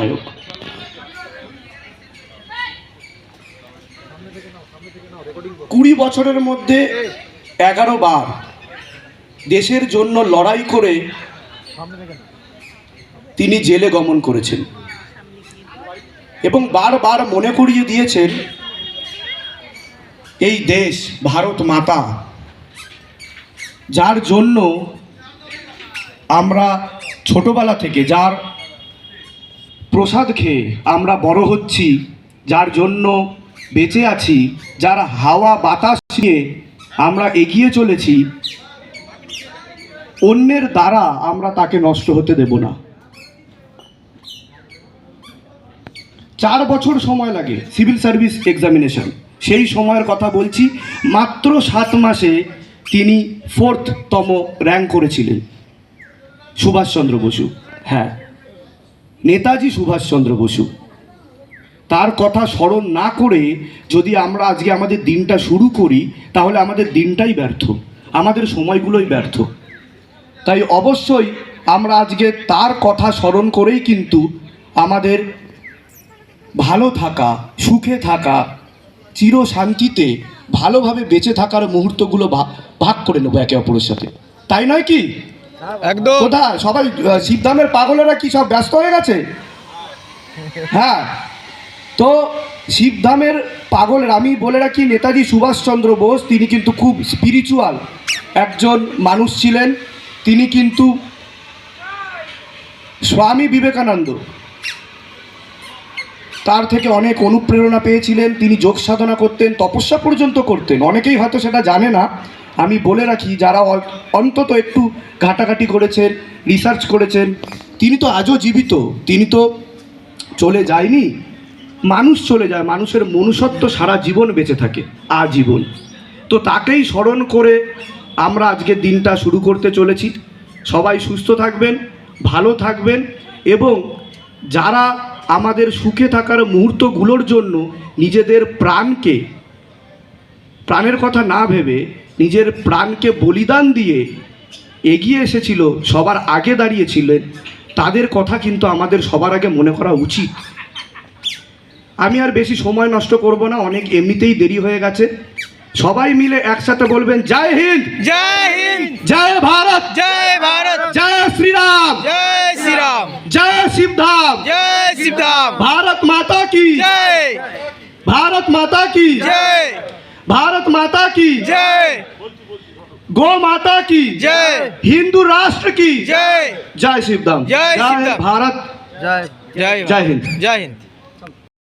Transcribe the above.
নায়ক। কুড়ি বছরের মধ্যে এগারো বার দেশের জন্য লড়াই করে তিনি জেলে গমন করেছেন। এবং বারবার মনে করিয়ে দিয়েছেন, এই দেশ ভারত মাতা, যার জন্য আমরা ছোটবেলা থেকে, যার প্রসাদ খেয়ে আমরা বড় হচ্ছি, যার জন্য বেঁচে আছি, যার হাওয়া বাতাস নিয়ে আমরা এগিয়ে চলেছি। অন্যের দ্বারা আমরা তাকে নষ্ট হতে দেব না। চার বছর সময় লাগে সিভিল সার্ভিস এক্সামিনেশন। সেই সময়ের কথা বলছি, মাত্র সাত মাসে তিনি ফোর্থতম র্যাঙ্ক করেছিলেন। সুভাষচন্দ্র বসু হ্যাঁ। নেতাজি সুভাষচন্দ্র বসু। তার কথা স্মরণ না করে যদি আমরা আজকে আমাদের দিনটা শুরু করি, তাহলে আমাদের দিনটাই ব্যর্থ। আমাদের সময়গুলোই ব্যর্থ। তাই অবশ্যই আমরা আজকে তার কথা স্মরণ করেই কিন্তু আমাদের ভালো থাকা, সুখে থাকা চির শান্তিতে ভালোভাবে বেঁচে থাকার মুহূর্তগুলো ভাগ করে নেব একে অপরের সাথে। তাই নয় কি? একদম। কোথায়? সবাই শিবধামের পাগলেরা কি সব ব্যস্ত হয়ে গেছে? হ্যাঁ। তো শিবধামের পাগলের আমি বলে রাখি নেতাজি সুভাষচন্দ্র বোস, তিনি কিন্তু খুব স্পিরিচুয়াল একজন মানুষ ছিলেন। তিনি কিন্তু স্বামী বিবেকানন্দ। তার থেকে অনেক অনুপ্রেরণা পেয়েছিলেন। তিনি যোগ সাধনা করতেন, তপস্যা পর্যন্ত করতেন। অনেকেই হয়তো সেটা জানে না। আমি বলে রাখি, যারা অন্তত একটু ঘাটাঘাটি করেছেন রিসার্চ করেছেন, তিনি তো আজও জীবিত, তিনি তো চলে যায়নি। মানুষ চলে যায়, মানুষের মনুষ্যত্ব সারা জীবন বেঁচে থাকে, আজীবন। তো তাকেই স্মরণ করে আমরা আজকের দিনটা শুরু করতে চলেছি। সবাই সুস্থ থাকবেন, ভালো থাকবেন এবং যারা আমাদের সুখে থাকার মুহূর্তগুলোর জন্য নিজেদের প্রাণকে, প্রাণের কথা না ভেবে নিজের প্রাণকে বলিদান দিয়ে এগিয়ে এসেছিল সবার আগে দাঁড়িয়েছিলেন তাদের কথা কিন্তু আমাদের সবার আগে মনে করা উচিত। আমি আর বেশি সময় নষ্ট করব না অনেক এমনিতেই দেরি হয়ে গেছে। সবাই মিলে একসাথে বলবেন জয় হিন্দ! জয় হিন্দ! জয় ভারত! জয় ভারত! জয় শ্রীরাম! জয় শ্রীরাম! জয় শিবধাম! জয় শিবধাম! ভারত মাতা কি? জয়! ভারত মাতা কি? জয়! ভারত মাতা কি? জয়! गौ माता की जय। हिंदू राष्ट्र की। जय। जय शिवधाम जय भारत। जय। जय हिंद। जय हिंद।